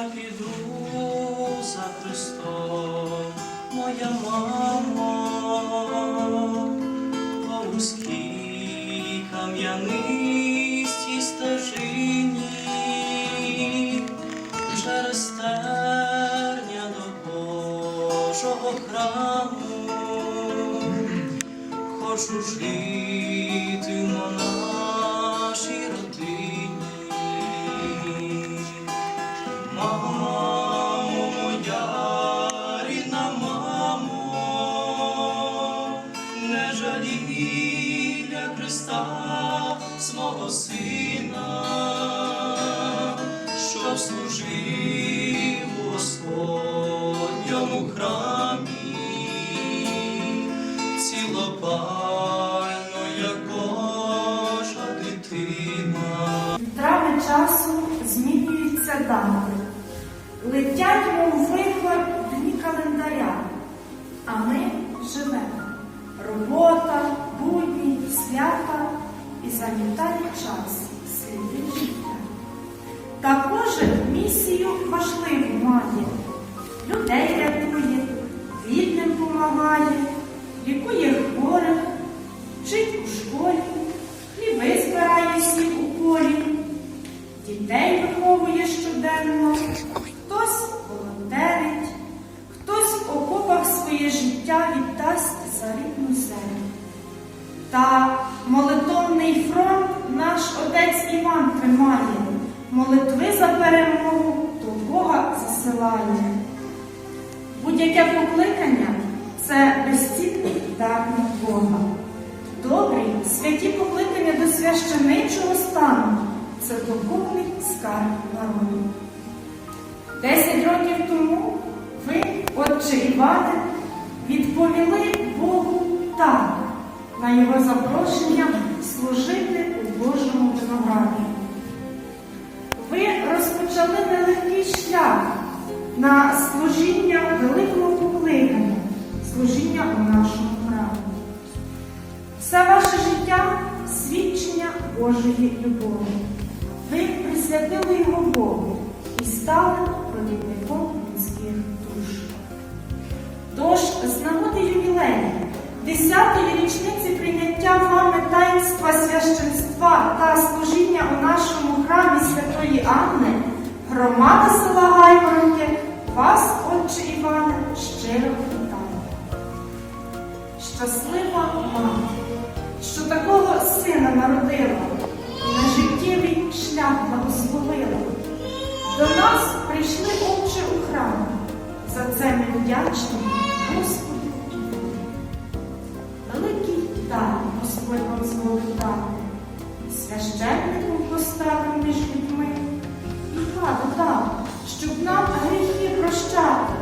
я піду за Христом, моя мамо, по вузькій кам'янистій стежині, через терня до Божого храму, хочу жити в монашій родині. Дати, летять, мов вихор дні календаря, а ми живемо. Робота, будні, свята і замітає час сліди життя. Та кожен місію важливу має, людей рятує, бідним помагає, лікує Та молитовний фронт наш отець Іван тримає, молитви за перемогу до Бога засилає. Будь-яке покликання це безцінний дар від Бога. Добрі, святі покликання до священичого стану це духовний скарб народу. Десять років тому ви, отче Іване, відповіли Богу так на його запрошення служити у Божому винограді. Ви розпочали нелегкий шлях на служіння великого покликання, служіння у нашому храмі. Все ваше життя свідчення Божої любові. Ви присвятили його Богу і стали провідником людських душ. Тож, з нагоди ювілею, 10-ї річниці прийняття вами таїнства священства та служіння у нашому храмі Святої Анни, громада села Гайворонки вас, отче Іване, щиро вітає. Щаслива мати, що такого сина народила на життєвий шлях благословила. До нас прийшли отче у храм. За це ми вдячні Господу Господь вам зволив дати. Священником поставив між людьми і владу дав, щоб нам гріхи прощати.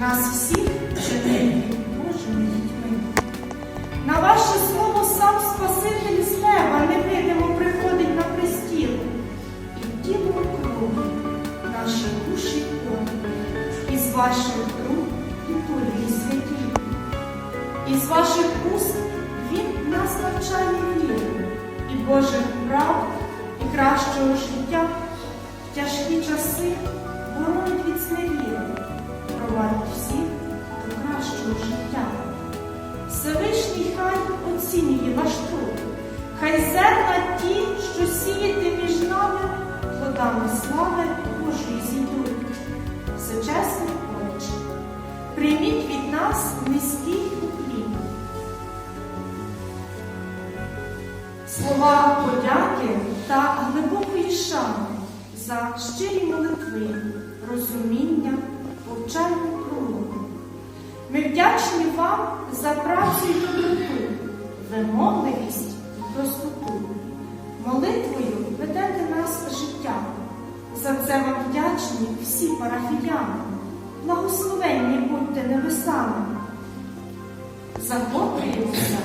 Нас всіх чинити Божими дітьми. На ваше слово сам Спаситель з неба невидимо приходить на престіл. І тіло крові, наші душі крові, із ваших рук літургії святі. Із ваших уст нас навчає вірі і Божих прав, і кращого життя в тяжкі часи боронить від сневіри, провадить всіх до кращого життя. Всевишній хай оцінює ваш труд, хай зерна ті, та глибокої шани за щирі молитви, розуміння, повчальну прологу. Ми вдячні вам за працю і доброту, вимогливість і простоту. Молитвою ведете нас життя. За це вам вдячні всі парафіяни. Благословенні будьте небесами. Захоплюємося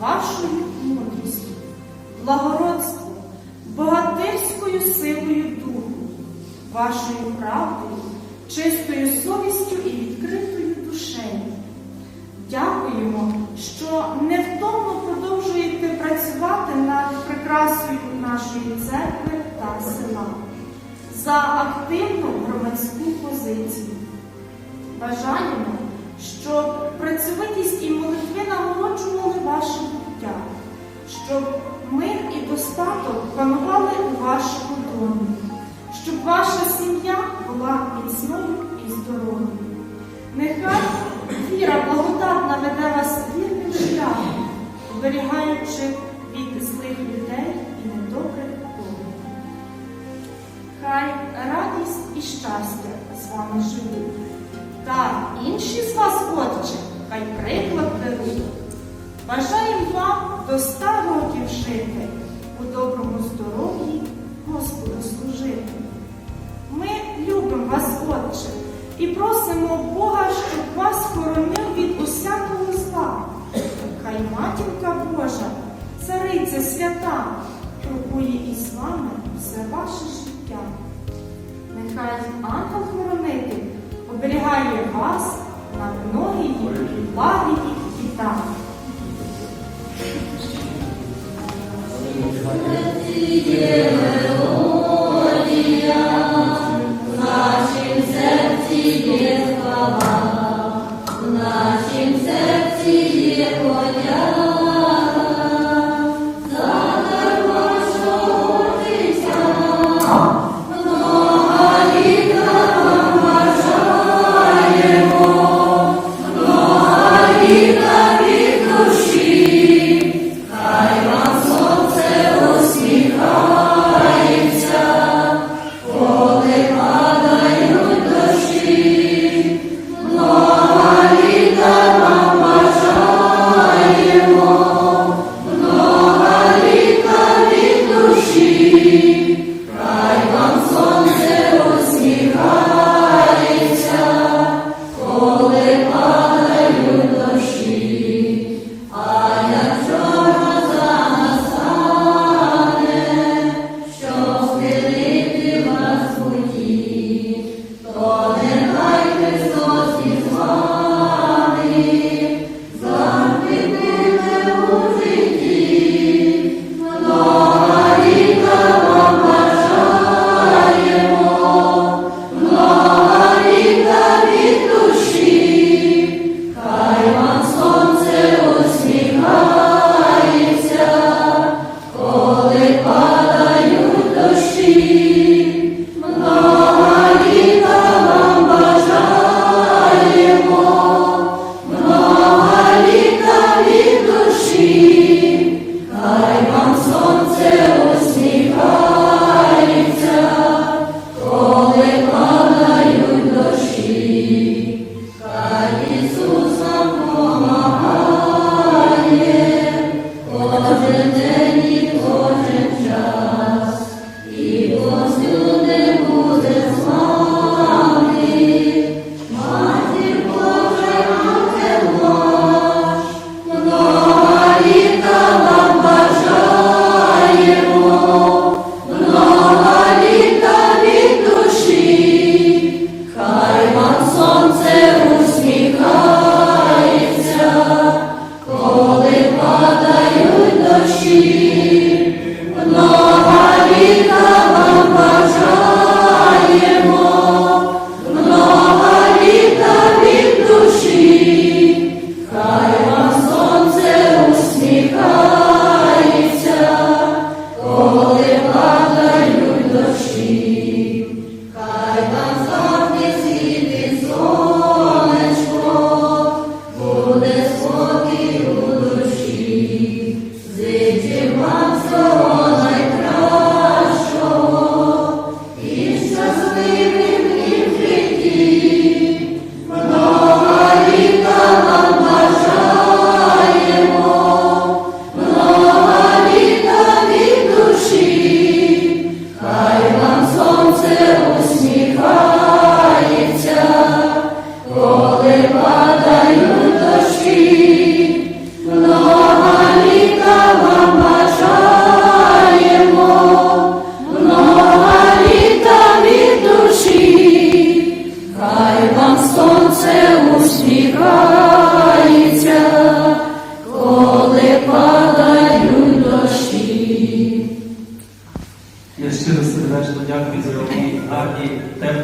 вашою мудрістю, благородством, вашою правдою, чистою совістю і відкритою душею. Дякуємо, що невтомно продовжуєте працювати над прикрасою нашої церкви та села. За активну громадську позицію. Бажаємо, щоб працьовитість і молитви нагороджували ваше буття, щоб мир і достаток панували у вашому домі, щоб ваша сім'я була міцною і здоровою. Нехай віра благодатна веде вас вірним шляхом, оберігаючи від злих людей і недобрих думок. Хай радість і щастя з вами живуть. Та інші з вас, отче, хай приклад беруть. Бажаємо вам до ста років жити, у доброму здоров'ї Господу служити. Ми любимо вас, Отче, і просимо Бога, щоб вас хоронив від усякого зла. Хай матінка Божа, цариця свята, крокує із вами все ваше життя. Нехай ангел-хоронитель оберігає вас на многії благі літа. Я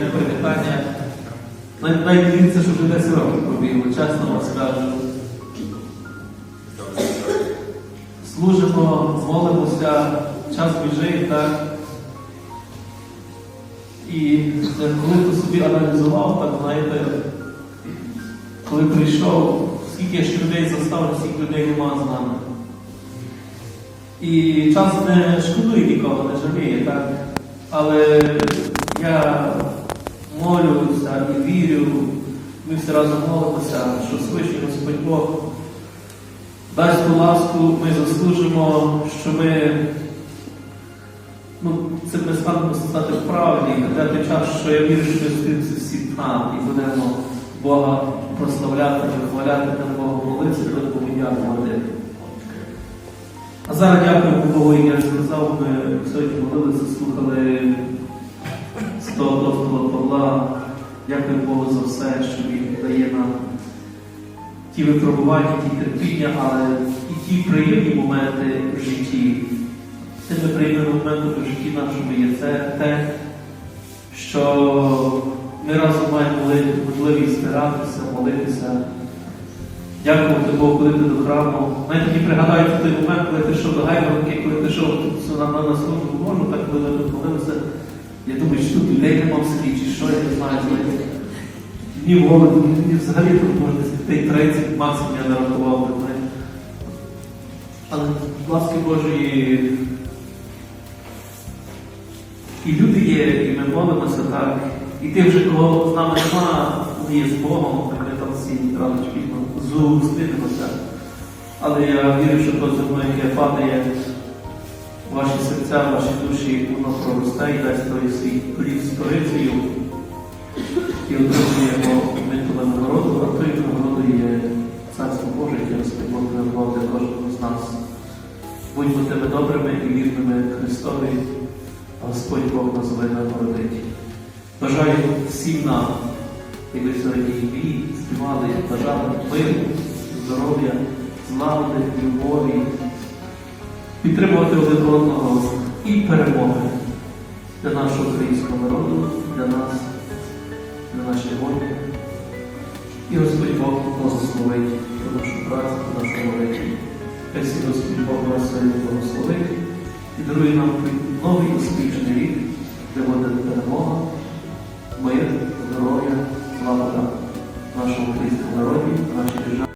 теплі привітання. Навіть дивіться, що вже 10 років пробігли, чесно вам скажу. Служимо, молимося, час біжить, так? І е, коли ти собі аналізував, так знаєте, коли прийшов, скільки ще людей застав, скільки людей нема з нами. І час не шкодує нікого, не жаліє, так? Але я молюся і вірю, ми всі разом молимося, що Всевишній Господь Бог дасть ту ласку, ми заслужимо, що ми ну, це ми станемо стати в правді, прийде той час, що я вірю, що ми зустрінемося всі там і будемо Бога прославляти, вихваляти, будемо Бога молитися, дякувати. А зараз дякую Богу, як я сказав, ми сьогодні молилися, слухали з того апостола Павла. Дякую Богу за все, що Він дає нам ті випробування, ті терпіння, але і ті приємні моменти в житті. Тими приємними моментами в житті нашому є це те, що ми разом маємо можливість збиратися, молитися. Дякувати Богу, ходити до храму. Навіть мені пригадається той момент, коли ти йшов до Гайворонки, коли ти йшов на, на, службу Божу, так коли ми молилися. Я думаю, що тут людей в селі, чи що, я не знаю, знаєте. Ні голоду, ні взагалі тут можна дітей 30 максимум я не рахував би, знаєте. Але ласки Божої. І люди є, і ми молимося так. І ти вже кого з нами нема, вони є з Богом, так ми там всі рано чи пізно зустрінемося. Але я вірю, що то зерно, яке падає ваші серця, ваші душі, воно проросте і дасть той свій плід з і отримує його митове нагороду, а тою нагородою є Царство Боже, яке Господь Бог дарував для кожного з нас. Будьмо тими добрими і вірними Христові, а Господь Бог назове нагородить. Бажаю всім нам, як ви сьогодні і співали, бажали миру, здоров'я, злагоди, любові, підтримувати один одного і перемоги для нашого українського народу, для нас, для наших воїнів. І Господь Бог благословить на нашу працю, на нашу молитву. Хай Господь Бог нас сьогодні благословить і дарує нам новий успішний рік, де буде перемога, мир